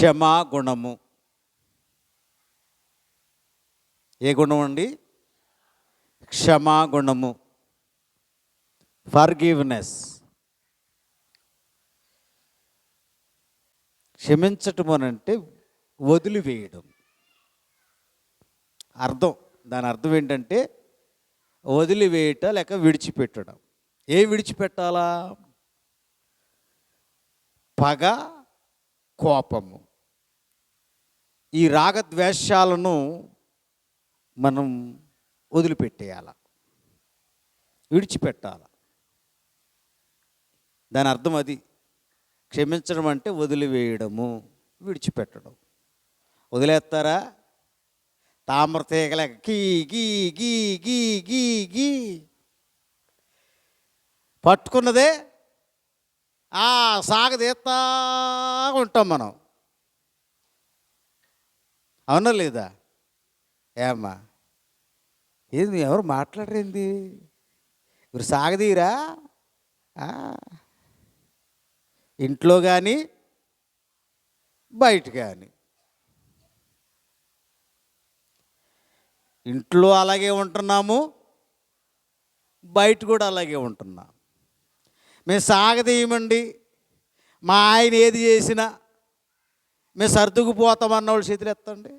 క్షమా గుణము. ఏ గుణం అండి? క్షమా గుణము. ఫర్గివ్నెస్. క్షమించటం అని అంటే వదిలివేయడం. అర్థం. దాని అర్థం ఏంటంటే వదిలివేయట లేక విడిచిపెట్టడం. ఏ విడిచిపెట్టాలా? పగ కోపము. ఈ రాగద్వేషాలను మనం వదిలిపెట్టేయాల. విడిచిపెట్టాల. దాని అర్థం అది. క్షమించడం అంటే వదిలివేయడము విడిచిపెట్టడం. వదిలేస్తారా? తామర తీగల గీ గీ గీ గీ గీ గీ. పట్టుకున్నదే ఆ సాగదీస్తా ఉంటాం మనం. అవునా లేదా? ఏమ్మా? ఏంది ఎవరు మాట్లాడరేంది? ఇప్పుడు సాగదీరా? ఇంట్లో కానీ బయట కానీ ఇంట్లో అలాగే ఉంటున్నాము బయట కూడా అలాగే ఉంటున్నాం. మేము సాగదీయమండి. మా ఆయన ఏది చేసినా మేము సర్దుకుపోతామన్న వాళ్ళు చేతులు ఎత్తండి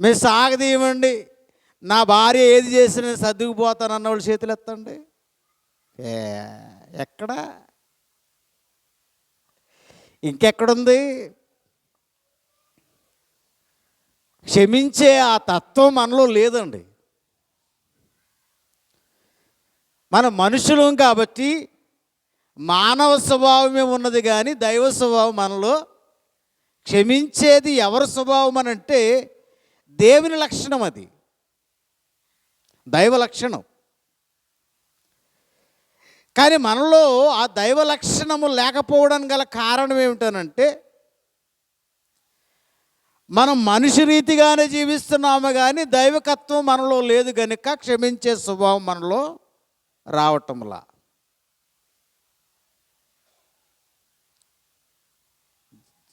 మేము సాగదీయమండి. నా భార్య ఏది చేసినా నేను సర్దుకుపోతానన్న వాళ్ళు చేతులు ఎత్తండి ఎక్కడ? ఇంకెక్కడుంది? క్షమించే ఆ తత్వం మనలో లేదండి. మన మనుషులం కాబట్టి మానవ స్వభావమే ఉన్నది కానీ దైవ స్వభావం మనలో క్షమించేది ఎవరి స్వభావం అని అంటే దేవుని లక్షణం అది. దైవ లక్షణం. కానీ మనలో ఆ దైవ లక్షణము లేకపోవడానికి గల కారణం ఏమిటనంటే మనం మనిషి రీతిగానే జీవిస్తున్నాము కానీ దైవకత్వం మనలో లేదు కనుక క్షమించే స్వభావం మనలో రావటంలా.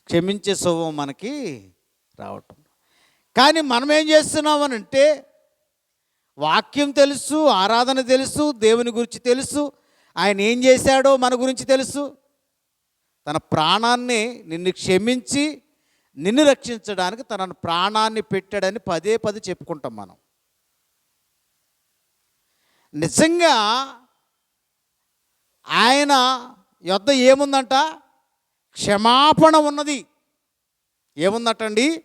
క్షమించే స్వభావం మనకి రావటం. కానీ మనం ఏం చేస్తున్నామనంటే వాక్యం తెలుసు ఆరాధన తెలుసు దేవుని గురించి తెలుసు ఆయన ఏం చేశాడో మన గురించి తెలుసు. తన ప్రాణాన్ని నిన్ను క్షమించి నిన్ను రక్షించడానికి తన ప్రాణాన్ని పెట్టాడని పదే పదే చెప్పుకుంటాం మనం. నిజంగా ఆయన యొద్ద ఏముందంట? క్షమాపణ ఉన్నది. ఏముందటండి?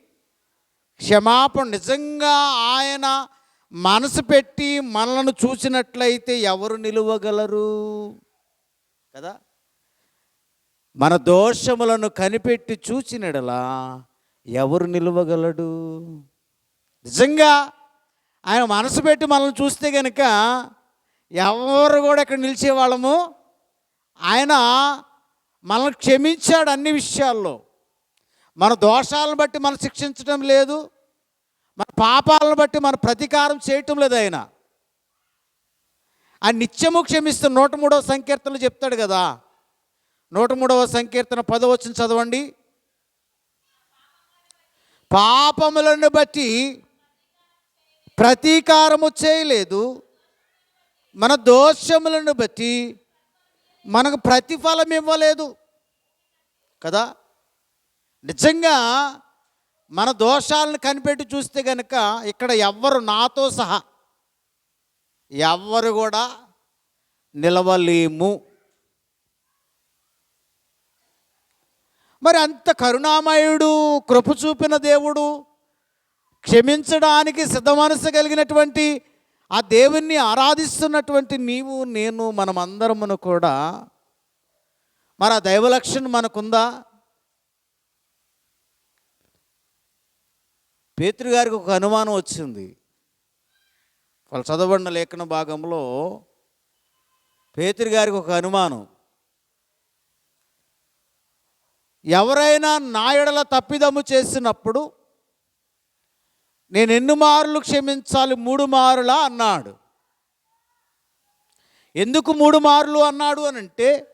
క్షమాపణ నిజంగా ఆయన మనసు పెట్టి మనలను చూసినట్లయితే ఎవరు నిలువగలరు? కదా? మన దోషములను కనిపెట్టి చూచినడలా ఎవరు నిలువగలడు? నిజంగా ఆయన మనసు పెట్టి మనల్ని చూస్తే కనుక ఎవరు కూడా ఇక్కడ నిలిచేవాళ్ళము? ఆయన మనల్ని క్షమించాడు అన్ని విషయాల్లో. మన దోషాలను బట్టి మనం శిక్షించడం లేదు. మన పాపాలను బట్టి మన ప్రతీకారం చేయటం లేదు ఆయన. ఆ నిత్యము క్షమిస్తున్న నూట మూడవ సంకీర్తనలు చెప్తాడు కదా. నూట మూడవ సంకీర్తన పదవచ్చిన చదవండి. పాపములను బట్టి ప్రతీకారము చేయలేదు. మన దోషములను బట్టి మనకు ప్రతిఫలం ఇవ్వలేదు. కదా? నిజంగా మన దోషాలను కనిపెట్టి చూస్తే కనుక ఇక్కడ ఎవ్వరు నాతో సహా ఎవ్వరు కూడా నిలవలేము. మరి అంత కరుణామయుడు కృప చూపిన దేవుడు క్షమించడానికి సిద్ధమనసు కలిగినటువంటి ఆ దేవుణ్ణి ఆరాధిస్తున్నటువంటి నీవు నేను మనమందరమును కూడా. మరి ఆ దైవలక్షణం మనకుందా? పేతృగారికి గారికి ఒక అనుమానం వచ్చింది. వాళ్ళు చదవబడిన లేఖన భాగంలో పేతృగారికి గారికి ఒక అనుమానం. ఎవరైనా నాయుడల తప్పిదమ్ము తప్పిదము చేసినప్పుడు నేను ఎన్ని మార్లు క్షమించాలి? మూడు మారులా అన్నాడు. ఎందుకు మూడు మార్లు అన్నాడు అని అంటే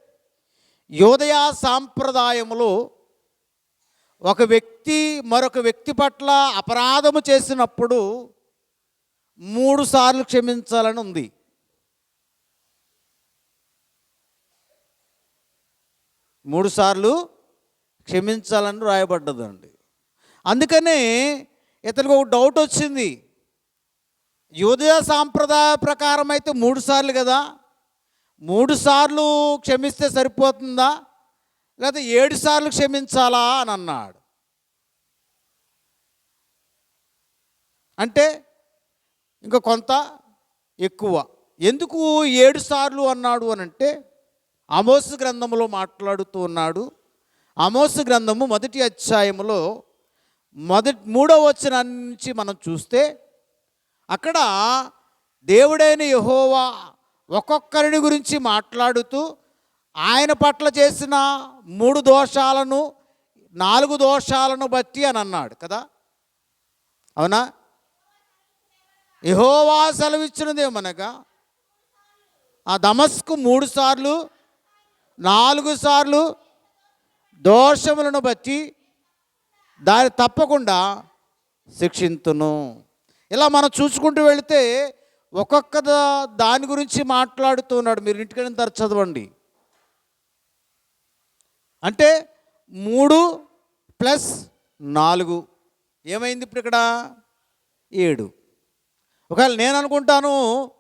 యోదయ సాంప్రదాయములో ఒక వ్యక్తి మరొక వ్యక్తి పట్ల అపరాధము చేసినప్పుడు మూడు సార్లు క్షమించాలని ఉంది. మూడు సార్లు క్షమించాలని రాయబడ్డదండి. అందుకనే ఇతనికి ఒక డౌట్ వచ్చింది. యోదయ సాంప్రదాయ ప్రకారం అయితే మూడు సార్లు కదా. మూడు సార్లు క్షమిస్తే సరిపోతుందా? లేదా ఏడు సార్లు క్షమించాలా అని అన్నాడు. అంటే ఇంకా కొంత ఎక్కువ. ఎందుకు ఏడు సార్లు అన్నాడు అని అంటే అమోస్ గ్రంథంలో మాట్లాడుతూ ఉన్నాడు. అమోస్ గ్రంథము మొదటి అధ్యాయములో మొదటి మూడో వచ్చిన నుంచి మనం చూస్తే అక్కడ దేవుడైన యహోవా ఒక్కొక్కరిని గురించి మాట్లాడుతూ ఆయన పట్ల చేసిన మూడు దోషాలను నాలుగు దోషాలను బట్టి అని అన్నాడు కదా? అవునా? యహోవా సెలవిచ్చినదేమనగా ఆ దమస్కు మూడు సార్లు నాలుగు సార్లు దోషములను బట్టి దాన్ని తప్పకుండా శిక్షింతును. ఇలా మనం చూసుకుంటూ వెళితే ఒక్కొక్క దాని గురించి మాట్లాడుతున్నాడు. మీరు ఇంటికైనా ధర చదవండి. అంటే మూడు ప్లస్ నాలుగు. ఏమైంది ఇప్పుడు ఇక్కడ? ఏడు. ఒకవేళ నేను అనుకుంటాను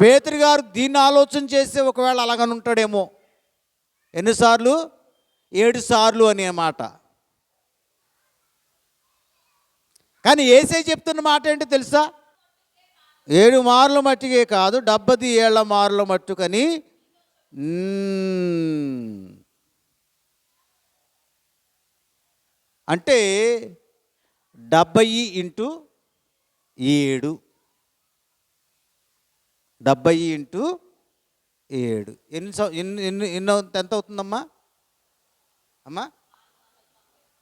పేతురు గారు దీన్ని ఆలోచన చేస్తే ఒకవేళ అలాగని ఉంటాడేమో. ఎన్నిసార్లు? ఏడు సార్లు అనే మాట. కానీ ఏసే చెప్తున్న మాట ఏంటి తెలుసా? ఏడు మార్ల మట్టికే కాదు డెబ్బది ఏళ్ళ మార్ల మట్టుకని అంటే డెబ్బై ఇంటూ ఏడు. డెబ్బై ఇంటూ ఏడు. ఎన్ని ఎన్ని ఎన్ని ఎన్ని ఎంత అవుతుందమ్మా? అమ్మా?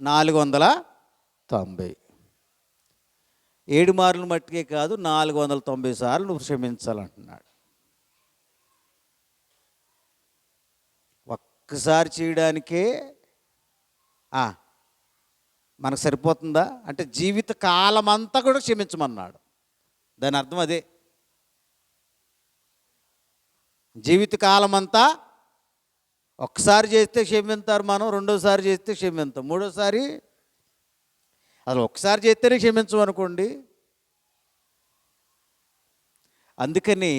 నాలుగు వందల తొంభై. ఏడు మార్లు మట్టుకే కాదు నాలుగు వందల తొంభై సార్లు నువ్వు క్షమించాలంటున్నాడు. ఒక్కసారి చేయడానికే మనకు సరిపోతుందా? అంటే జీవిత కాలం అంతా కూడా క్షమించమన్నాడు. దాని అర్థం అదే. జీవిత కాలం అంతా ఒక్కసారి చేస్తే క్షమింతారు మనం రెండోసారి చేస్తే క్షమింతాం. మూడోసారి అసలు ఒక్కసారి చేస్తేనే క్షమించమనుకోండి. అందుకని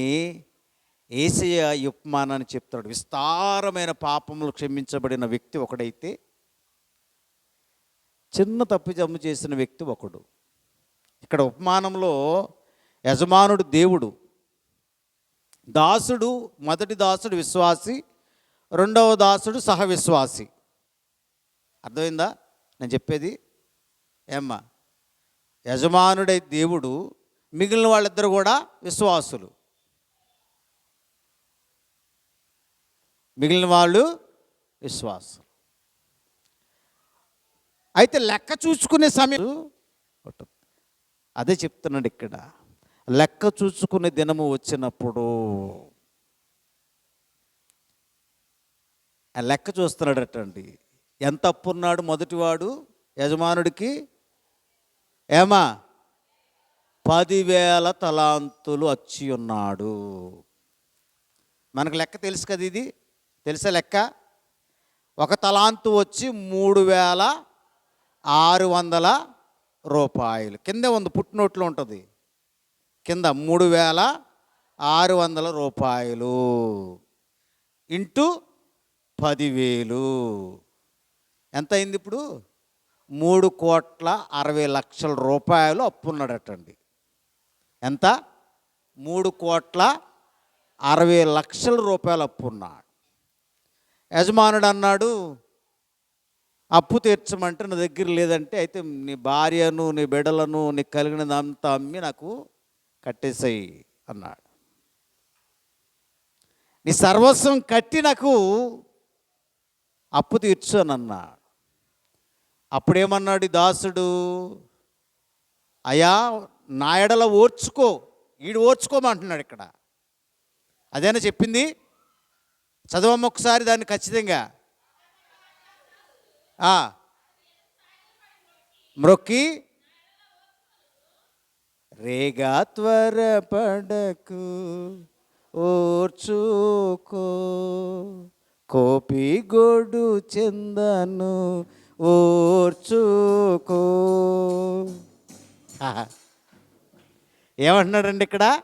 ఏసయ ఈ ఉపమానాన్ని చెప్తాడు విస్తారమైన పాపములు క్షమించబడిన వ్యక్తి ఒకడైతే చిన్న తప్పు జమ్ము చేసిన వ్యక్తి ఒకడు. ఇక్కడ ఉపమానంలో యజమానుడు దేవుడు దాసుడు మొదటి దాసుడు విశ్వాసి రెండవ దాసుడు సహ విశ్వాసి అర్థమైందా? నేను చెప్పేది? ఏమ్మా? యజమానుడై దేవుడు మిగిలిన వాళ్ళిద్దరు కూడా విశ్వాసులు. మిగిలిన వాళ్ళు విశ్వాసులు. అయితే లెక్క చూసుకునే సమయం అదే చెప్తున్నాడు ఇక్కడ. లెక్క చూసుకునే దినము వచ్చినప్పుడు లెక్క చూస్తున్నాడటండి. ఎంత అప్పు ఉన్నాడు మొదటివాడు యజమానుడికి? ఏమా? పదివేల తలాంతులు వచ్చి ఉన్నాడు. మనకు లెక్క తెలుసు కదా ఇది? తెలుసా లెక్క? ఒక తలాంతు వచ్చి మూడు వేల ఆరు వందల రూపాయలు. కింద ఉంది పుట్టినోట్లో ఉంటుంది. కింద మూడు వేల ఆరు వందల రూపాయలు. ఇంటూ పదివేలు. ఎంత అయింది ఇప్పుడు? మూడు కోట్ల అరవై లక్షల రూపాయలు అప్పున్నాడటండి. ఎంత? మూడు కోట్ల అరవై లక్షల రూపాయలు అప్పున్నాడు. యజమానుడు అన్నాడు అప్పు తీర్చమంటే నా దగ్గర లేదంటే అయితే నీ భార్యను నీ బిడ్డలను నీ కలిగినదంతా అమ్మి నాకు కట్టేసాయి అన్నాడు. నీ సర్వస్వం కట్టి నాకు అప్పు తీర్చు అని అన్నాడు. అప్పుడేమన్నాడు దాసుడు? అయా నా ఎడల ఓర్చుకో. ఈడు ఓర్చుకోమంటున్నాడు ఇక్కడ. అదేనా చెప్పింది? చదవమ్మ ఒకసారి దాన్ని ఖచ్చితంగా. మ్రొక్కి. రేగా త్వరపడకు ఓర్చుకో. కోపి గొడు చెందను ఓర్చుకో ఆహా. ఏమంటున్నాడండి ఇక్కడ?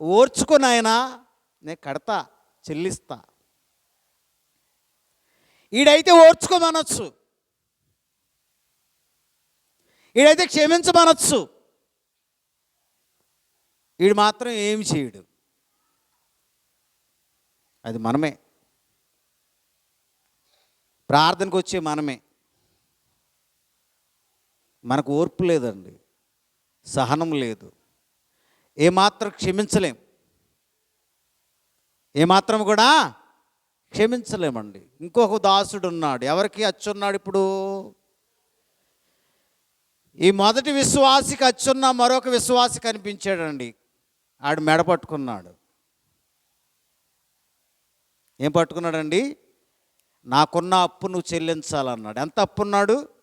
ఓర్చుకో నాయనా నేను కడతా చెల్లిస్తా. ఈడైతే ఓర్చుకోమనొచ్చు ఈడైతే క్షమించమనొచ్చు. వీడు మాత్రం ఏమి చేయడు. అది మనమే. ప్రార్థనకు వచ్చే మనమే. మనకు ఓర్పు లేదండి. సహనం లేదు. ఏమాత్రం క్షమించలేం. ఏమాత్రం కూడా క్షమించలేమండి. ఇంకొక దాసుడు ఉన్నాడు ఎవరికి అచ్చున్నాడు ఇప్పుడు? ఈ మొదటి విశ్వాసికి అచ్చున్న మరొక విశ్వాసి కనిపించాడండి. ఆడు మెడ పట్టుకున్నాడు. ఏం పట్టుకున్నాడండి? నాకున్న అప్పు నువ్వు చెల్లించాలన్నాడు. ఎంత అప్పు ఉన్నాడు?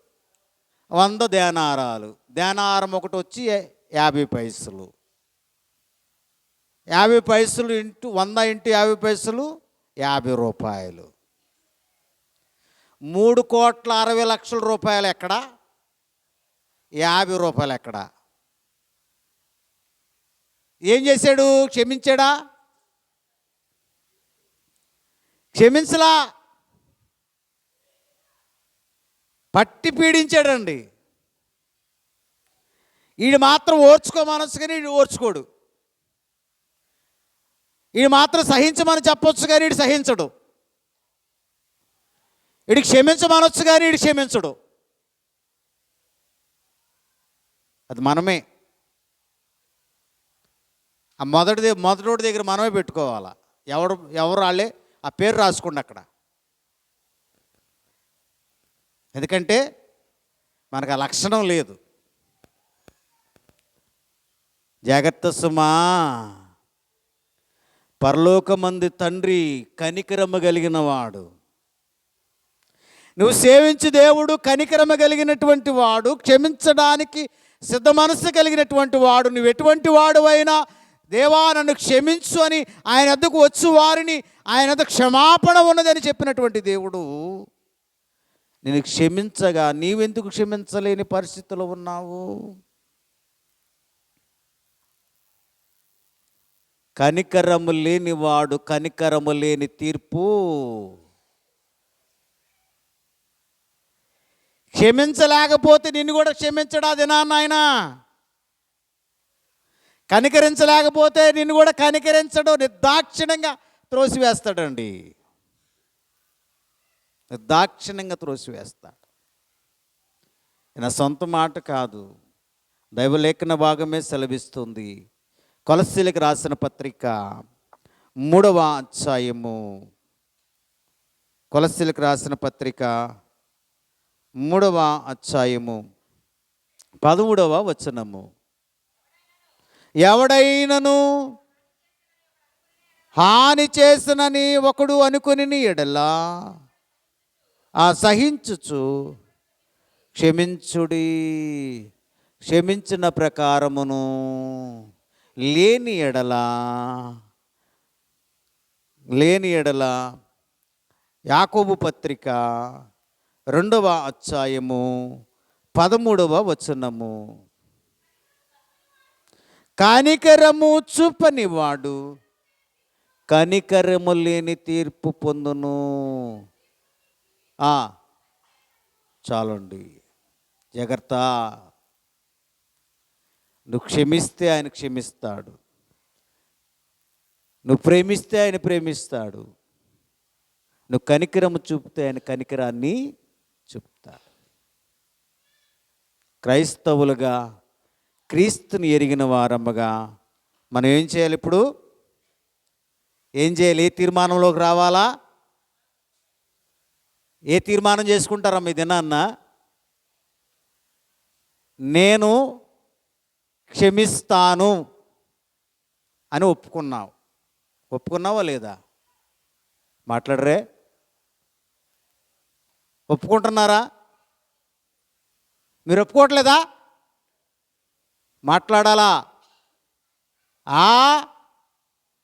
వంద ధ్యానారాలు ధ్యానారం ఒకటి వచ్చి యాభై పైసలు. యాభై పైసలు ఇంటూ వంద ఇంటూ యాభై పైసలు యాభై రూపాయలు. మూడు కోట్ల అరవై లక్షల రూపాయలు ఎక్కడ? యాభై రూపాయలు ఎక్కడ? ఏం చేశాడు? క్షమించాడా? క్షమించలా. పట్టి పీడించాడండి. వీడు మాత్రం ఓర్చుకో మనసు కానీ వీడు ఓర్చుకోడు. వీడు మాత్రం సహించమని చెప్పొచ్చు కానీ వీడు సహించడు. వీడు క్షమించమనొచ్చు కానీ వీడు క్షమించడు. అది మనమే. ఆ మొదటి మొదటి దగ్గర మనమే పెట్టుకోవాలా. ఎవడు ఎవరు వాళ్ళే ఆ పేరు రాసుకోండి అక్కడ. ఎందుకంటే మనకు ఆ లక్షణం లేదు. జాగ్రత్త సుమా. పరలోకమంది తండ్రి కనికరమ కలిగిన వాడు నువ్వు సేవించు దేవుడు కనికరమ కలిగినటువంటి వాడు క్షమించడానికి సిద్ధ మనస్సు కలిగినటువంటి వాడు నువ్వు ఎటువంటి వాడు అయినా దేవా నన్ను క్షమించు అని ఆయన వద్దకు వచ్చు వారిని ఆయన క్షమాపణ ఉన్నదని చెప్పినటువంటి దేవుడు నేను క్షమించగా నీవెందుకు క్షమించలేని పరిస్థితిలో ఉన్నావు? కనికరము లేనివాడు కనికరము లేని తీర్పు. క్షమించలేకపోతే నిన్ను కూడా క్షమించడా దినాన్న నాయనా కనికరించలేకపోతే నిన్ను కూడా కనికరించడు నిర్దాక్షిణ్యంగా త్రోసివేస్తాడండి. నిర్దాక్షిణ్యంగా త్రోసివేస్తాడు. నా సొంత మాట కాదు. దైవలేఖన భాగమే సెలవిస్తుంది. కొలసీలకు రాసిన పత్రిక మూడవ అధ్యాయము. కొలసీలకు రాసిన పత్రిక మూడవ అధ్యాయము పదమూడవ వచనము. ఎవడైనను హాని చేసినని ఒకడు అనుకుని ఎడలా? ఆ సహించుచు క్షమించుడి క్షమించిన ప్రకారమును లేని ఎడల లేని ఎడల యాకోబు పత్రిక రెండవ అధ్యాయము పదమూడవ వచనము. కనికరము చూపనివాడు కనికరము లేని తీర్పు పొందును. చాలండి. జాగ్రత్త. నువ్వు క్షమిస్తే ఆయన క్షమిస్తాడు. నువ్వు ప్రేమిస్తే ఆయన ప్రేమిస్తాడు. నువ్వు కనికరము చూపితే ఆయన కనికరాన్ని చూపుతాడు. క్రైస్తవులుగా క్రీస్తుని ఎరిగిన వారమ్మగా మనం ఏం చేయాలి ఇప్పుడు? ఏం చేయాలి? ఏ తీర్మానంలోకి రావాలా? ఏ తీర్మానం చేసుకుంటారా మీ దినాన్న? నేను క్షమిస్తాను అని ఒప్పుకున్నావు. ఒప్పుకున్నావా లేదా? మాట్లాడరే. ఒప్పుకుంటున్నారా? మీరు ఒప్పుకోవట్లేదా? మాట్లాడాలా? ఆ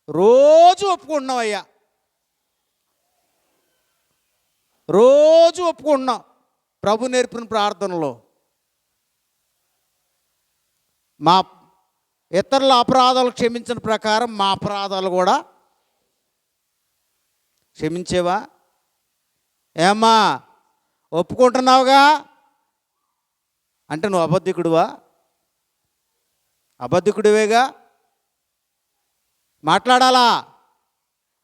రోజు ఒప్పుకుంటున్నావయ్యా అయ్యా రోజు ఒప్పుకుంటున్నాం ప్రభు నేర్పిన ప్రార్థనలో. మా ఇతరుల అపరాధాలు క్షమించిన ప్రకారం మా అపరాధాలు కూడా క్షమించేవా? ఏమ్మా ఒప్పుకుంటున్నావుగా? అంటే నువ్వు అబద్ధికుడువా? అబద్ధికుడివేగా? మాట్లాడాలా?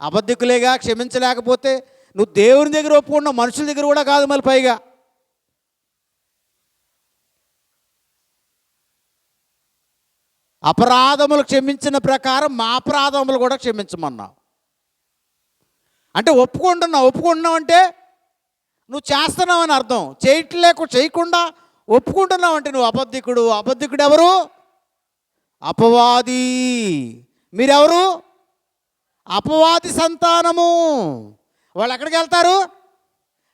అబద్ధికులేగా? క్షమించలేకపోతే నువ్వు దేవుని దగ్గర ఒప్పుకున్నావు మనుషుల దగ్గర కూడా కాదు మళ్ళీ పైగా. అపరాధములు క్షమించిన ప్రకారం మా అపరాధములు కూడా క్షమించమన్నావు. అంటే ఒప్పుకుంటున్నావు ఒప్పుకుంటున్నావు అంటే నువ్వు చేస్తున్నావు అని అర్థం. చేయట్లేకు చేయకుండా ఒప్పుకుంటున్నావు అంటే నువ్వు అబద్ధికుడు. అబద్ధికుడు ఎవరు? అపవాది. మీరెవరు? అపవాది సంతానము. వాళ్ళు ఎక్కడికి వెళ్తారు?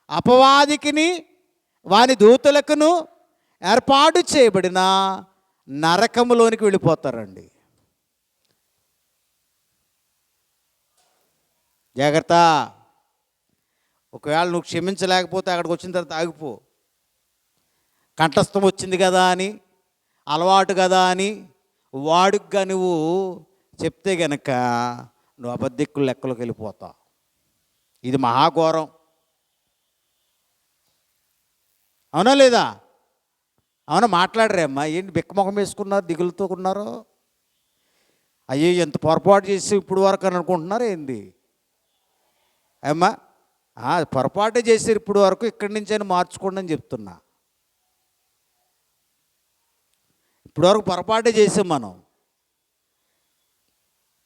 అపవాదికిని వాని దూతలకును ఏర్పాటు చేయబడిన నరకములోనికి వెళ్ళిపోతారండి. జాగ్రత్త. ఒకవేళ నువ్వు క్షమించలేకపోతే అక్కడికి వచ్చిన తర్వాత ఆగిపో. కంఠస్థం వచ్చింది కదా అని అలవాటు కదా అని వాడుగ్గా నువ్వు చెప్తే గనక నువ్వు అబద్ధిక్కులు లెక్కలోకి వెళ్ళిపోతావు. ఇది మహాఘోరం. అవునా లేదా? అవునా? మాట్లాడరే అమ్మా. ఏంటి బిక్కమొఖం వేసుకున్నారు దిగులుతో ఉన్నారు అయ్యో ఎంత పొరపాటు చేసి ఇప్పుడు వరకు అని అనుకుంటున్నారు ఏంది? అమ్మా పొరపాటే చేసారు ఇప్పుడు వరకు ఇక్కడి నుంచి అయినా మార్చుకోండి అని చెప్తున్నా. ఇప్పుడు వరకు పొరపాటే చేసాం మనం.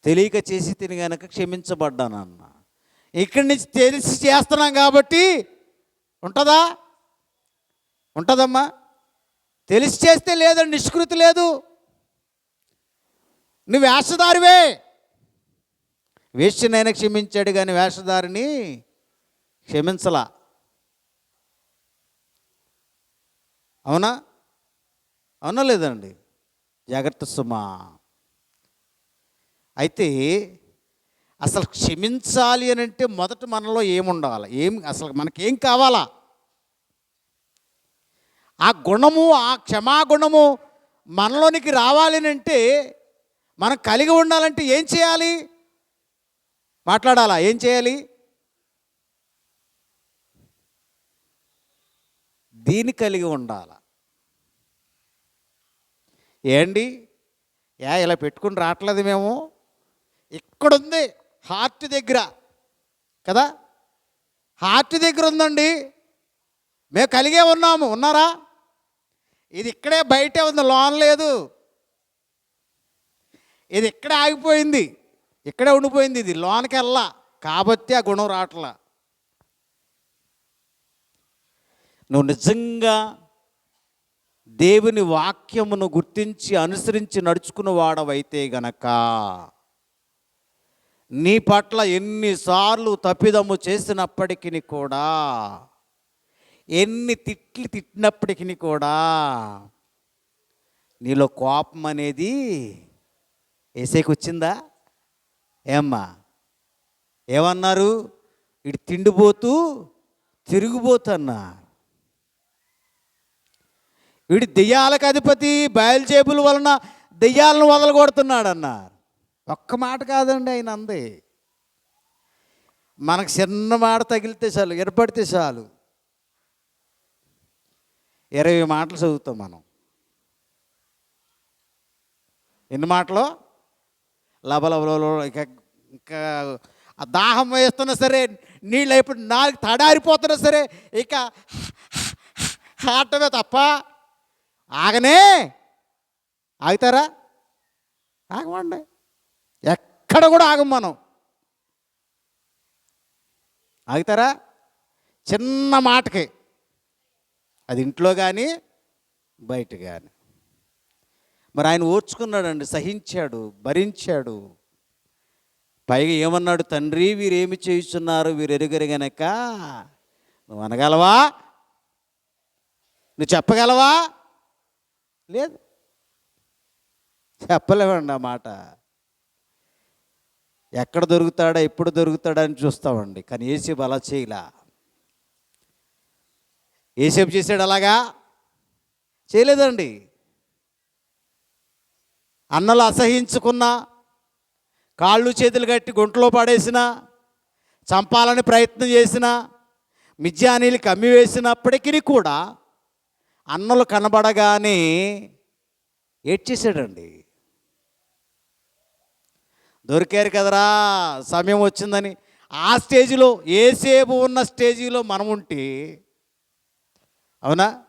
తెలియక చేసి తిని కనుక క్షమించబడ్డానన్నా. ఇక్కడి నుంచి తెలిసి చేస్తున్నాం కాబట్టి ఉంటుందా? ఉంటుందమ్మా. తెలిసి చేస్తే లేదండి నిష్కృతి లేదు. నువ్వు వేషధారివే. వేష్యనైనా క్షమించాడు కానీ వేషధారిని క్షమించలా. అవునా? అవునా లేదండి? జాగ్రత్త సుమా. అయితే అసలు క్షమించాలి అని అంటే మొదట మనలో ఏముండాలి? ఏం అసలు మనకేం కావాలా? ఆ గుణము ఆ క్షమాగుణము మనలోనికి రావాలి అని అంటే మనం కలిగి ఉండాలంటే ఏం చేయాలి? మాట్లాడాలా? ఏం చేయాలి? దీన్ని కలిగి ఉండాల? ఏండి యా ఇలా పెట్టుకుని రావట్లేదు మేము. ఇక్కడుంది. హార్ట్ దగ్గర కదా? హార్ట్ దగ్గర ఉందండి. మేము కలిగే ఉన్నాము. ఉన్నారా? ఇది ఇక్కడే బయటే ఉంది. లోన్ లేదు. ఇది ఇక్కడే ఆగిపోయింది. ఇక్కడే ఉండిపోయింది ఇది. లోన్కి వెళ్ళా కాబట్టి ఆ గుణం రావట్లా. నువ్వు నిజంగా దేవుని వాక్యమును గుర్తించి అనుసరించి నడుచుకున్న వాడవైతే గనక నీ పట్ల ఎన్నిసార్లు తప్పిదము చేసినప్పటికీ కూడా ఎన్ని తిట్లు తిట్టినప్పటికీ కూడా నీలో కోపం అనేది వేసేకి వచ్చిందా ఏమ్మా? ఏమన్నారు? ఇటు తిండిపోతూ తిరిగిపోతున్నా? వీడి దెయ్యాలకు అధిపతి బయలుజేబుల వలన దెయ్యాలను వదలగొడుతున్నాడన్నారు. ఒక్క మాట కాదండి ఆయన అంది. మనకు చిన్న మాట తగిలితే చాలు ఏర్పడితే చాలు. ఇరవై మాటలు చదువుతాం మనం. ఎన్ని మాటలు? లబలబలో ఇక ఇంకా ఆ దాహం వేస్తున్నా సరే నీళ్ళు ఇప్పుడు నాలుగు తడారిపోతున్నా సరే ఇక ఆటమే తప్ప ఆగనే. ఆగుతారా? ఆగమండి. ఎక్కడ కూడా ఆగం మనం. ఆగుతారా? చిన్న మాటకి. అది ఇంట్లో కానీ బయట కానీ మరి ఆయన ఓర్చుకున్నాడండి సహించాడు భరించాడు. పైగా ఏమన్నాడు తండ్రి వీరేమి చేయుచున్నారు వీరు ఎరుగరు గనక. నువ్వు అనగలవా? నువ్వు చెప్పగలవా? లేదు. చెప్పలేమండి ఆ మాట. ఎక్కడ దొరుకుతాడా ఎప్పుడు దొరుకుతాడా అని చూస్తామండి. కానీ ఏసేపు అలా చేయలా. ఏసేపు చేసాడు అలాగా? చేయలేదండి. అన్నలు అసహించుకున్నా కాళ్ళు చేతులు కట్టి గుంటలో పడేసిన చంపాలని ప్రయత్నం చేసిన మిథ్యానీలు కమ్మి వేసినప్పటికీ కూడా అన్నలు కనబడగానే ఏడ్చేసాడండి దొరికారు కదరా సమయం వచ్చిందని. ఆ స్టేజిలో ఏసేపు ఉన్న స్టేజిలో మనం ఉంటే అవునా?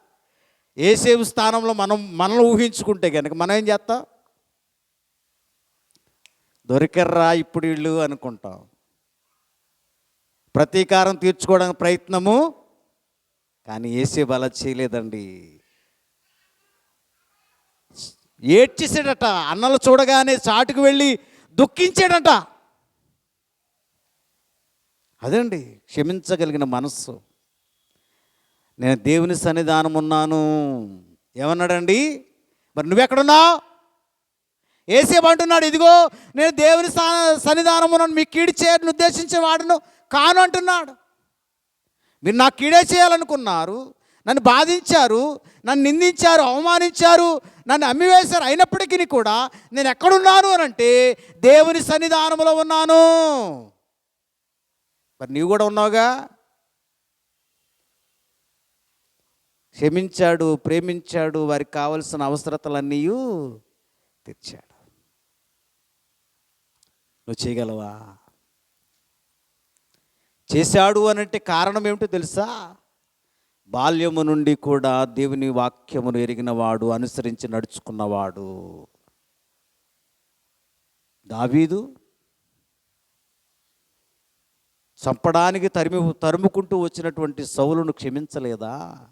ఏసేపు స్థానంలో మనం మనల్ని ఊహించుకుంటే కనుక మనం ఏం చేస్తాం? దొరికర్రా ఇప్పుడు వీళ్ళు అనుకుంటాం. ప్రతీకారం తీర్చుకోవడానికి ప్రయత్నము కానీ ఏసేపు అలా చేయలేదండి. ఏడ్చేసాడట అన్నలు చూడగానే చాటుకు వెళ్ళి దుఃఖించాడంట. అదండి క్షమించగలిగిన మనస్సు. నేను దేవుని సన్నిధానం ఉన్నాను ఏమన్నాడండి? మరి నువ్వెక్కడున్నావు? ఏసేమంటున్నాడు ఇదిగో నేను దేవుని సా- ఉన్నాను మీ కీడు చేయని ఉద్దేశించే వాడును కాను అంటున్నాడు. మీరు నాకు కీడే చేయాలనుకున్నారు నన్ను బాధించారు నన్ను నిందించారు అవమానించారు నన్ను అమ్మివేశారు అయినప్పటికీ కూడా నేను ఎక్కడున్నాను అని అంటే దేవుని సన్నిధానంలో ఉన్నాను. మరి నీవు కూడా ఉన్నావుగా? క్షమించాడు ప్రేమించాడు వారికి కావలసిన అవసరతలన్నీ తెచ్చాడు నువ్వు చేయగలవా? చేశాడు అనంటే కారణం ఏమిటో తెలుసా? బాల్యము నుండి కూడా దేవుని వాక్యమును ఎరిగినవాడు అనుసరించి నడుచుకున్నవాడు. దావీదు చంపడానికి తరిమి తరుముకుంటూ వచ్చినటువంటి సౌలును క్షమించలేదా?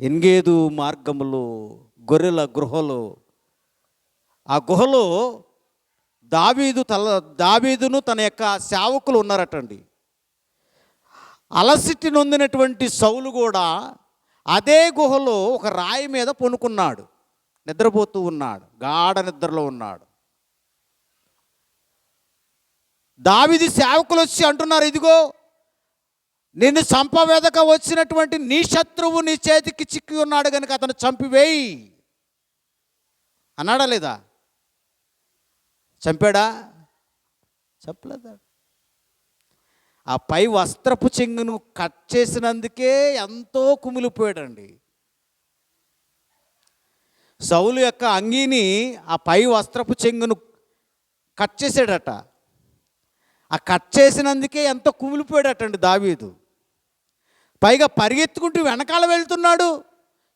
ఎన్గేదు మార్గములో గొర్రెల గుహలో. ఆ గుహలో దావీదు తల దావీదును తన యొక్క సేవకులు ఉన్నారటండి. అలసిటి నొందినటువంటి సౌలు కూడా అదే గుహలో ఒక రాయి మీద పొనుకున్నాడు. నిద్రపోతూ ఉన్నాడు. గాఢ నిద్రలో ఉన్నాడు. దావిది సేవకులు వచ్చి అంటున్నారు ఇదిగో నిన్ను చంపవేదక వచ్చినటువంటి నీ శత్రువు నీ చేతికి చిక్కి ఉన్నాడు కనుక అతను చంపివేయి. అన్నాడా లేదా? చంపాడా? చెప్పలేదా ఆ పై వస్త్రపు చెంగును కట్ చేసినందుకే ఎంతో కుమిలిపోయాడండి. సౌలు యొక్క అంగీని ఆ పై వస్త్రపు చెంగును కట్ చేసాడట ఆ కట్ చేసినందుకే ఎంతో కుమిలిపోయాడటండి దావీదు. పైగా పరిగెత్తుకుంటూ వెనకాల వెళ్తున్నాడు.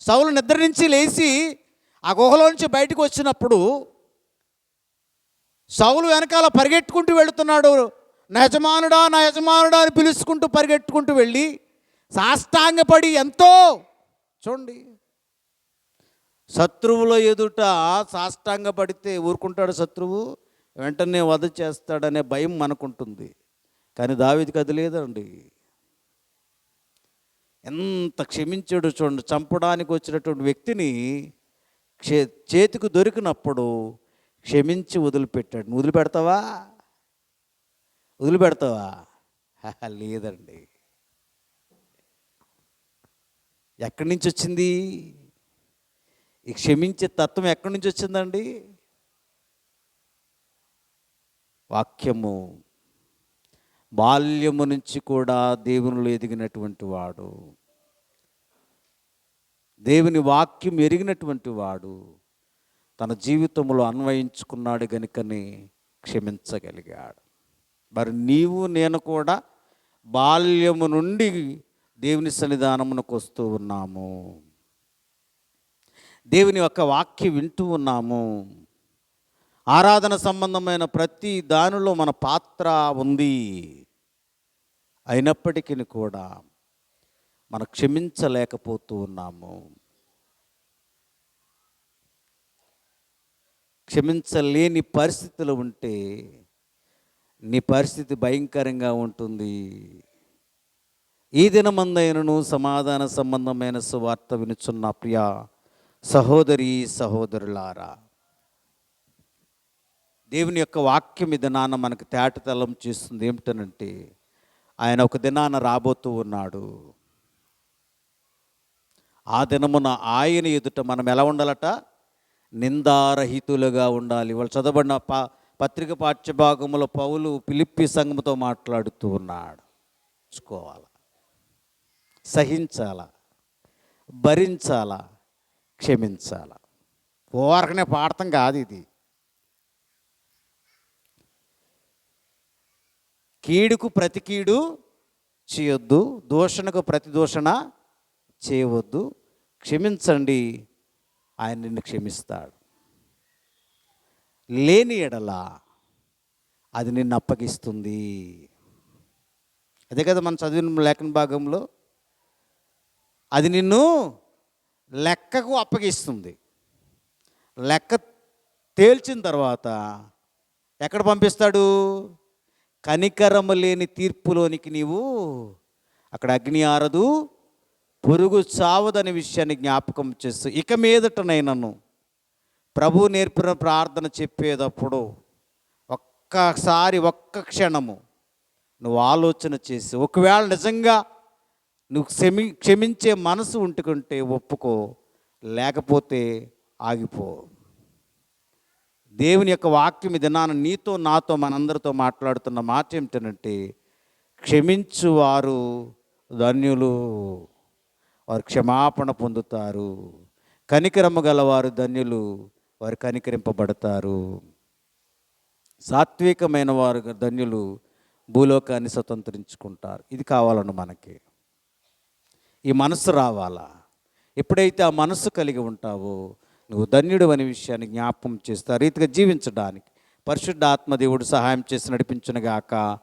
సౌలు నిద్ర నుంచి లేచి ఆ గుహలో నుంచి బయటకు వచ్చినప్పుడు సౌలు వెనకాల పరిగెట్టుకుంటూ వెళుతున్నాడు. నా యజమానుడా నా యజమానుడా అని పిలుచుకుంటూ పరిగెట్టుకుంటూ వెళ్ళి సాష్టాంగపడి ఎంతో చూడండి. శత్రువుల ఎదుట సాష్టాంగపడితే ఊరుకుంటాడు శత్రువు వెంటనే వధ చేస్తాడనే భయం మనకుంటుంది. కానీ దావిదికి అది లేదండి. ఎంత క్షమించాడు చూడండి చంపడానికి వచ్చినటువంటి వ్యక్తిని క్షే చేతికి దొరికినప్పుడు క్షమించి వదిలిపెట్టాడు. వదిలిపెడతావా? వదిలిపెడతావా? లేదండి. ఎక్కడి నుంచి వచ్చింది? ఈ క్షమించే తత్వం ఎక్కడి నుంచి వచ్చిందండి? వాక్యము. బాల్యము నుంచి కూడా దేవునిలో ఎదిగినటువంటి వాడు. దేవుని వాక్యం ఎరిగినటువంటి వాడు తన జీవితంలో అన్వయించుకున్నాడు గనుకని క్షమించగలిగాడు. మరి నీవు నేను కూడా బాల్యము నుండి దేవుని సన్నిధానమునకు వస్తూ ఉన్నాము. దేవుని యొక్క వాక్యం వింటూ ఉన్నాము. ఆరాధన సంబంధమైన ప్రతి దానిలో మన పాత్ర ఉంది. అయినప్పటికీ కూడా మనం క్షమించలేకపోతూ ఉన్నాము. క్షమించలేని పరిస్థితులు ఉంటే నీ పరిస్థితి భయంకరంగా ఉంటుంది. ఈ దినమందైనను సమాధాన సంబంధమైన సువార్త వినుచున్న ప్రియ సహోదరి సహోదరులారా దేవుని యొక్క వాక్యం ఈ దినాన మనకు తేటతలం చేస్తుంది. ఏమిటనంటే ఆయన ఒక దినాన రాబోతూ ఉన్నాడు. ఆ దినమున ఆయన ఎదుట మనం ఎలా ఉండాలట? నిందారహితులుగా ఉండాలి. వాళ్ళు చదవబడిన పా పత్రిక పాఠ్యభాగంలో పౌలు పిలిప్పి సంఘంతో మాట్లాడుతూ ఉన్నాడు. చూసుకోవాలి? సహించాల? భరించాల? క్షమించాల? ఓరకనే పాడతాం కాదు ఇది. కీడుకు ప్రతి కీడు చేయొద్దు దూషణకు ప్రతి దూషణ చేయవద్దు. క్షమించండి ఆయన నిన్ను క్షమిస్తాడు. లేని ఎడల అది నిన్ను అప్పగిస్తుంది. అదే కదా మనం చదివిన లేఖన భాగంలో అది నిన్ను లెక్కకు అప్పగిస్తుంది. లెక్క తేల్చిన తర్వాత ఎక్కడ పంపిస్తాడు? కనికరము లేని తీర్పులోనికి నీవు అక్కడ అగ్ని ఆరదు పురుగు చావదనే విషయాన్ని జ్ఞాపకం చేస్తూ ఇక మీదటనైనను ప్రభు నేర్పిన ప్రార్థన చెప్పేటప్పుడు ఒక్కసారి ఒక్క క్షణము నువ్వు ఆలోచన చేసి ఒకవేళ నిజంగా నువ్వు క్షమి క్షమించే మనసు ఉంటుకుంటే ఒప్పుకో లేకపోతే ఆగిపో. దేవుని యొక్క వాక్యం ఇది నాన్న నీతో నాతో మనందరితో మాట్లాడుతున్న మాట ఏమిటంటే క్షమించువారు ధన్యులు వారు క్షమాపణ పొందుతారు. కనికరమ గలవారు ధన్యులు వారు కనికరింపబడతారు. సాత్వికమైన వారు ధన్యులు భూలోకాన్ని స్వతంత్రించుకుంటారు. ఇది కావాలను మనకి. ఈ మనసు రావాలా? ఎప్పుడైతే ఆ మనసు కలిగి ఉంటావో నువ్వు ధన్యుడు అనే విషయాన్ని జ్ఞాపకం చేస్తా రీతిగా జీవించడానికి పరిశుద్ధ ఆత్మదేవుడు సహాయం చేసి నడిపించునుగాక